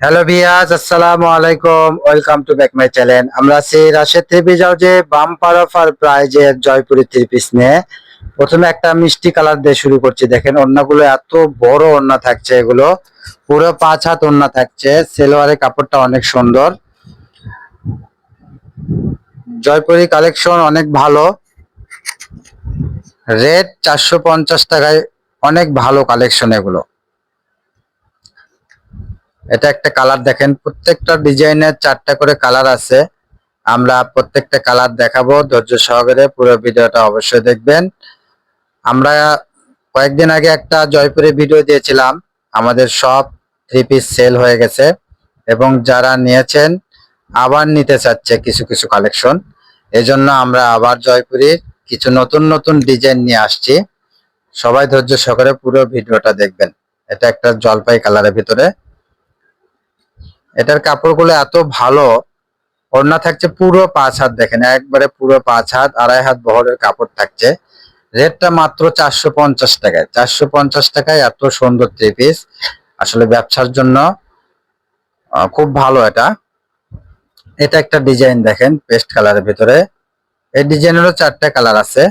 Hello ভিয়াজ আসসালামু আলাইকুম welcome to back my channel আমরা আছি রাশেদ থ্রি পিস হাউজে বাম্পার অফার প্রাইজের জয়পুরি থ্রি পিস নিয়ে। প্রথমে একটা মিষ্টি কালার দিয়ে শুরু করছি। দেখেন ওড়নাগুলো এত বড় ওড়না থাকছে এগুলো। পুরো পাঁচ হাত ওড়না থাকছে। সেলোয়ারের কাপড়টা অনেক সুন্দর। জয়পুরি কালেকশন অনেক ভালো। রেট চারশো পঞ্চাশ টাকায় অনেক ভালো কালেকশন এগুলো। এটা একটা কালার দেখেন। প্রত্যেকটা ডিজাইনের চারটা করে কালার আছে। আমরা প্রত্যেকটা কালার দেখাবো ধৈর্য সহকারে। পুরো ভিডিওটা অবশ্যই দেখবেন। আমরা কয়েকদিন আগে একটা জয়পুরে ভিডিও দিয়েছিলাম। আমাদের সব থ্রি পিস সেল হয়ে গেছে এবং যারা নিয়েছেন আবার নিতে চাচ্ছে কিছু কিছু কালেকশন এজন্য আমরা আবার জয়পুরের কিছু নতুন নতুন ডিজাইন নিয়ে আসছি। সবাই ধৈর্য সহকারে পুরো ভিডিওটা দেখবেন। এটা একটা জলপাই কালারের ভিতরে। এটার কাপড়গুলো এত ভালো, ওড়না থাকছে পুরো পাঁচ হাত, দেখেন, একবারে পুরো পাঁচ হাত, আড়াই হাত বহরের কাপড় থাকছে। রেটটা মাত্র চারশো পঞ্চাশ টাকায়। চারশো পঞ্চাশ টাকায় এত সুন্দর থ্রি পিস আসলে ব্যবসার জন্য খুব ভালো এটা। এটা একটা ডিজাইন দেখেন, পেস্ট কালারের ভিতরে। এই ডিজাইনেরও চারটা কালার আছে।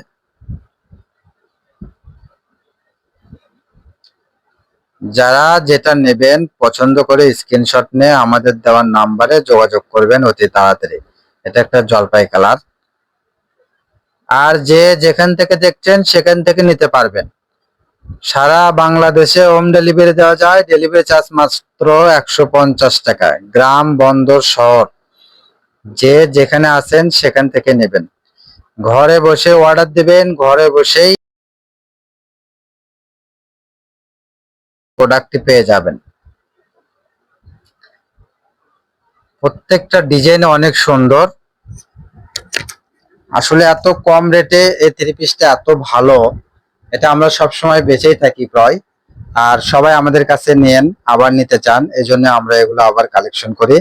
যারা যেটা নেবেন পছন্দ করে স্ক্রিনশট নিয়ে আমাদের দেওয়ার নাম্বারে যোগাযোগ করবেন অতি তাড়াতাড়ি। এটা একটা জলপাই কালার আর যে যেখান থেকে দেখছেন সেখান থেকে নিতে পারবেন। সারা বাংলাদেশে হোম ডেলিভারি দেওয়া যায়। ডেলিভারি চার্জ মাত্র একশো পঞ্চাশ টাকা। গ্রাম, বন্দর, শহর। যে যেখানে আছেন সেখান থেকে নেবেন। ঘরে বসে অর্ডার দিবেন, ঘরে বসেই প্রোডাক্টটি পেয়ে যাবেন। প্রত্যেকটা ডিজাইন অনেক সুন্দর। আসলে এত কম রেটে এই থ্রি পিসটা এত ভালো, এটা আমরা সব সময় বেচেই থাকি প্রায়। আর সবাই আমাদের কাছে নেন, আবার নিতে চান এই জন্য আমরা এগুলো আবার কালেকশন করি।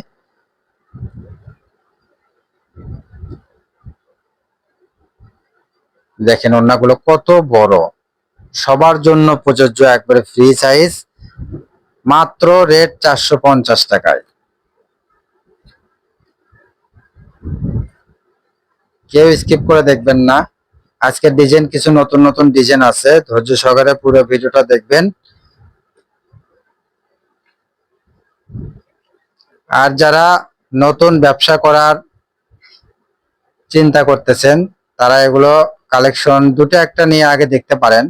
দেখেন ওড়নাগুলো কত বড়। সবার জন্য প্রযোজ্য একবারে ফ্রি সাইজ মাত্র রেট চারশো পঞ্চাশ টাকায়। কেউ স্কিপ করে দেখবেন না। আজকের ডিজাইন কিছু নতুন নতুন ডিজাইন আছে। ধৈর্য সহকারে পুরো ভিডিওটা দেখবেন। আর যারা নতুন ব্যবসা করার চিন্তা করতেছেন, তারা এগুলো কালেকশন দুটো একটা নিয়ে আগে দেখতে পারেন।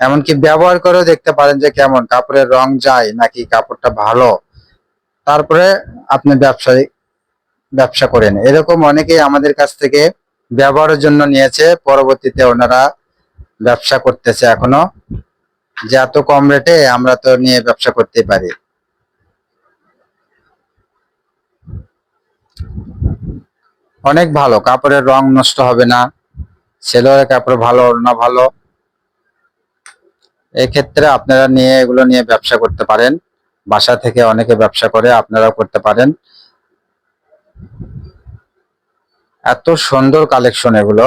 এমনকি ব্যবহার করেও দেখতে পারেন যে কেমন কাপড়ের রং যায় নাকি কাপড়টা ভালো। তারপরে আপনি ব্যবসায়ী, ব্যবসা করেন। এরকম অনেকেই আমাদের কাছ থেকে ব্যবহারের জন্য নিয়েছে, পরবর্তীতে ওনারা ব্যবসা করতেছে এখনও। যে এত কম রেটে আমরা তো নিয়ে ব্যবসা করতে পারি। অনেক ভালো, কাপড়ের রং নষ্ট হবে না। সেলোয়ারের কাপড় ভালো না ভালো। এক্ষেত্রে আপনারা নিয়ে এগুলো নিয়ে ব্যবসা করতে পারেন। বাসা থেকে অনেকে ব্যবসা করে, আপনারাও করতে পারেন। এত সুন্দর কালেকশন এগুলো।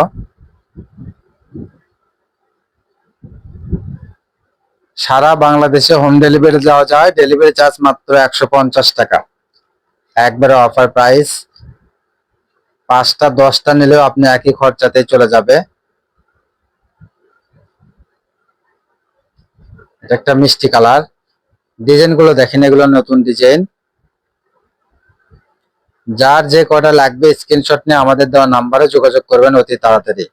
সারা বাংলাদেশে হোম ডেলিভারি দেওয়া যায়। ডেলিভারি চার্জ মাত্র একশো পঞ্চাশ টাকা। একবারে অফার প্রাইস। পাঁচটা, দশটা নিলেও আপনি একই খরচাতেই চলে যাবে। এটা একটা মিষ্টি কালার। ডিজাইনগুলো দেখেন, এগুলো নতুন ডিজাইন। যার যে কটা লাগবে স্ক্রিনশট নিয়ে আমাদের দেওয়া নাম্বারে যোগাযোগ করবেন অতি তাড়াতাড়ি।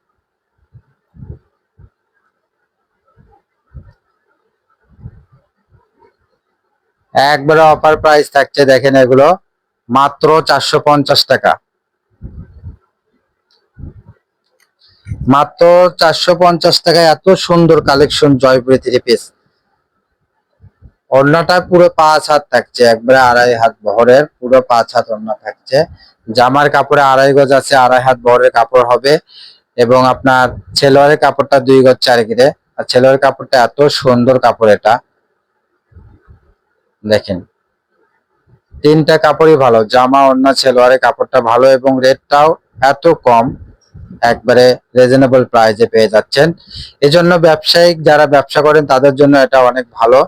একবারে অফার প্রাইস থাকছে, দেখেন এগুলো। মাত্র চারশো পঞ্চাশ টাকা। মাত্র চারশো পঞ্চাশ টাকায় এত সুন্দর কালেকশন জয়পুরি থ্রি পিস ওড়নাটা পুরো পাঁচ হাত থাকছে, একবারে আড়াই হাত বহরের পুরো পাঁচ হাত ওড়না থাকছে। জামার কাপড়ে আড়াই গজ আছে, আড়াই হাত বহরের কাপড় হবে এবং আপনার ছেলোয়ারের কাপড়টা দুই গজ চার গিরে। আর ছেলোয়ারের কাপড়টা এত সুন্দর কাপড় এটা। দেখেন, তিনটা কাপড়ই ভালো, জামা ওড়না ছেলোয়ারের কাপড়টা ভালো এবং রেটটাও এত কম, একবারে রিজনেবল প্রাইসে পেয়ে যাচ্ছেন। এজন্য ব্যবসায়িক যারা ব্যবসা করেন তাদের জন্য এটা অনেক ভালো।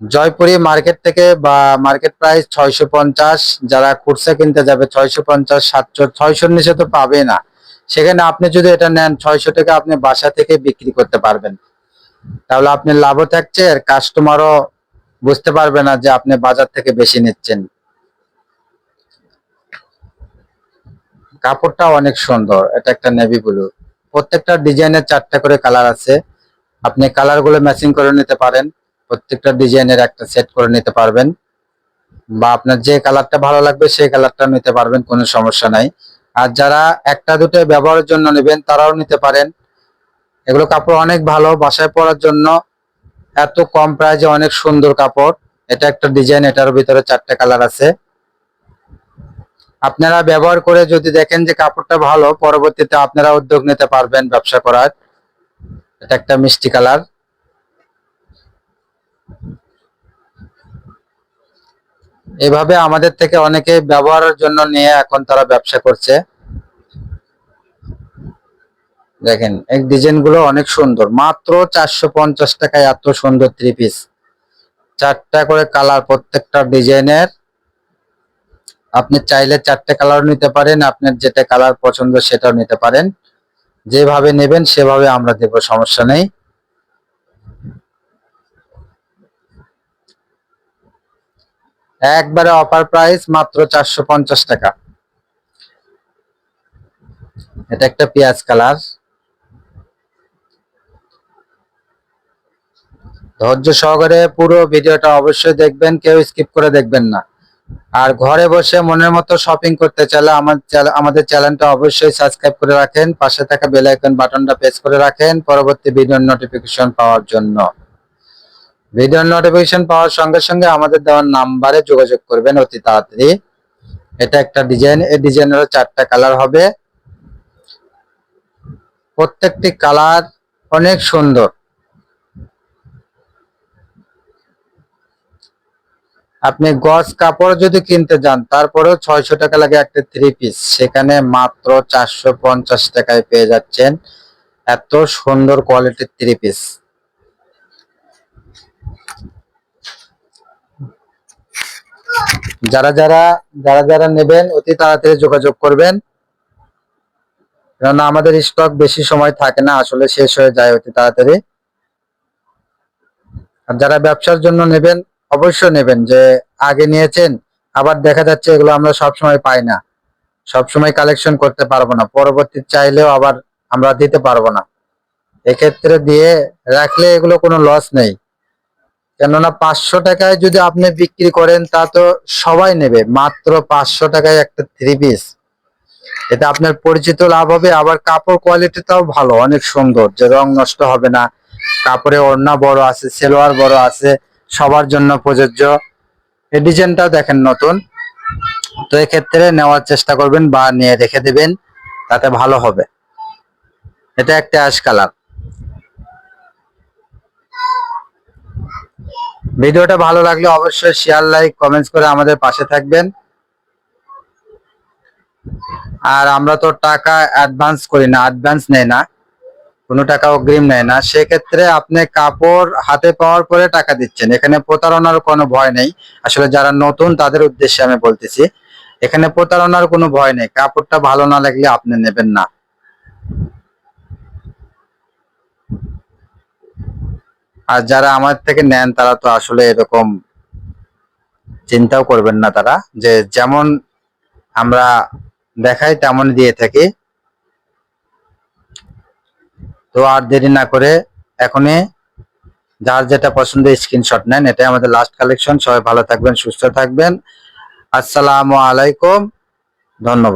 জয়পুরি মার্কেট থেকে বা মার্কেট প্রাইস ছয়শো পঞ্চাশ, যারা খুচরা কিনতে যাবে ছয়শো পঞ্চাশ, সাতশো ছয়শোর নিচে তো পাবে না। সেখানে আপনি যদি এটা নেন, ছয়শো টাকা আপনি বাসা থেকে বিক্রি করতে পারবেন। তাহলে আপনি লাভও থাকছে, আর কাস্টমারও বুঝতে পারবে না যে আপনি বাজার থেকে বেশি নিচ্ছেন। কাপড়টা অনেক সুন্দর, এটা একটা নেভি ব্লু প্রত্যেকটা ডিজাইনের চারটা করে কালার আছে। আপনি কালারগুলো ম্যাচিং করে নিতে পারেন। প্রত্যেকটা ডিজাইনের একটা সেট করে নিতে পারবেন। বা আপনার যে কালারটা ভালো লাগবে সেই কালারটা নিতে পারবেন, কোনো সমস্যা নাই। আর যারা একটা দুটো ব্যবহারের জন্য নেবেন, তারাও নিতে পারেন। এগুলো কাপড় অনেক ভালো, বাসায় পরার জন্য এত কম প্রাইজে অনেক সুন্দর কাপড়। এটা একটা ডিজাইন, এটার ভিতরে চারটে কালার আছে। আপনারা ব্যবহার করে যদি দেখেন যে কাপড়টা ভালো, পরবর্তীতে আপনারা উদ্যোগ নিতে পারবেন ব্যবসা করার। এটা একটা মিষ্টি কালার। এভাবে আমাদের থেকে অনেকে ব্যবহারের জন্য নিয়ে এখন তারা ব্যবসা করছে। দেখেন, এই ডিজাইনগুলো অনেক সুন্দর। মাত্র চারশো পঞ্চাশ টাকায় এত সুন্দর থ্রি পিস চারটা করে কালার প্রত্যেকটা ডিজাইনের। আপনি চাইলে চারটে কালার নিতে পারেন, আপনার যেটা কালার পছন্দ সেটাও নিতে পারেন। যেভাবে নেবেন সেভাবে আমরা দেব, সমস্যা নেই। একবারে অফার প্রাইস মাত্র চারশো পঞ্চাশ টাকা। এটা একটা পেঁয়াজ কালার। ধৈর্য সহকারে পুরো ভিডিওটা অবশ্যই দেখবেন, কেউ স্কিপ করে দেখবেন না। আর ঘরে বসে মনের মতো শপিং করতে চাইলে আমার আমাদের চ্যানেলটা অবশ্যই সাবস্ক্রাইব করে রাখেন, পাশে থাকা বেল আইকন বাটনটা প্রেস করে রাখেন, পরবর্তী ভিডিওর নোটিফিকেশন পাওয়ার জন্য। ভিডিওর নোটিফিকেশন পাওয়ার সঙ্গে সঙ্গে আমাদের দেওয়ার নাম্বারে যোগাযোগ করবেন অতি তাড়াতাড়ি। এটা একটা ডিজাইন এই ডিজাইনেরও চারটা কালার হবে। প্রত্যেকটি কালার অনেক সুন্দর। আপনি গজ কাপড় যদি কিনতে যান, তারপরেও ছয়শো টাকা লাগে একটা থ্রি পিস সেখানে মাত্র চারশো পঞ্চাশ টাকায় পেয়ে যাচ্ছেন। এত সুন্দর কোয়ালিটির থ্রি পিস যারা যারা যারা যারা নেবেন, অতি তাড়াতাড়ি যোগাযোগ করবেন। কেননা আমাদের স্টক বেশি সময় থাকে না, আসলে শেষ হয়ে যায় অতি তাড়াতাড়ি। আর যারা ব্যবসার জন্য নেবেন, অবশ্যই নেবেন যে আগে নিয়েছেন, আবার দেখা যাচ্ছে এগুলো আমরা সব সময় পাই না। সব সময় কালেকশন করতে পারব না, পরবর্তী চাইলেও আবার আমরা দিতে পারব না। এক্ষেত্রে দিয়ে রাখলে এগুলো কোনো লস নেই। কেননা পাঁচশো টাকায় যদি আপনি বিক্রি করেন, তা তো সবাই নেবে। মাত্র পাঁচশো টাকায় একটা থ্রি পিস এতে আপনার পরিচিত লাভ হবে, আবার কাপড় কোয়ালিটিটাও ভালো, অনেক সুন্দর। যে রং নষ্ট হবে না। কাপড়ে ওড়না বড় আছে, সেলোয়ার বড় আছে, সবার জন্য প্রযোজ্য। এই ডিজাইনটাও দেখেন নতুন। তো এক্ষেত্রে নেওয়ার চেষ্টা করবেন বা নিয়ে রেখে দেবেন, তাতে ভালো হবে। এটা একটা অ্যাশ কালার ভিডিওটা ভালো লাগলে অবশ্যই শেয়ার লাইক কমেন্টস করে আমাদের পাশে থাকবেন। আর আমরা তো টাকা অ্যাডভান্স করি না অ্যাডভান্স নেই না। কোনো টাকা অগ্রিম নেয় না। সেক্ষেত্রে আপনি কাপড় হাতে পাওয়ার পরে টাকা দিচ্ছেন। এখানে প্রতারণার কোনো ভয় নেই। আসলে যারা নতুন, তাদের উদ্দেশ্যে আমি বলতেছি, এখানে প্রতারণার কোনো ভয় নেই। কাপড়টা ভালো না লাগলে আপনি নেবেন না। আর যারা আমার থেকে নেন, তারা তো আসলে এরকম চিন্তাও করবেন না তারা। যে যেমন আমরা দেখাই তেমন দিয়ে থাকি। তো আর দেরি না করে এখনই যার যেটা পছন্দ স্ক্রিনশট নেন। এটাই আমাদের লাস্ট কালেকশন সবাই ভালো থাকবেন, সুস্থ থাকবেন। আসসালামু আলাইকুম। ধন্যবাদ।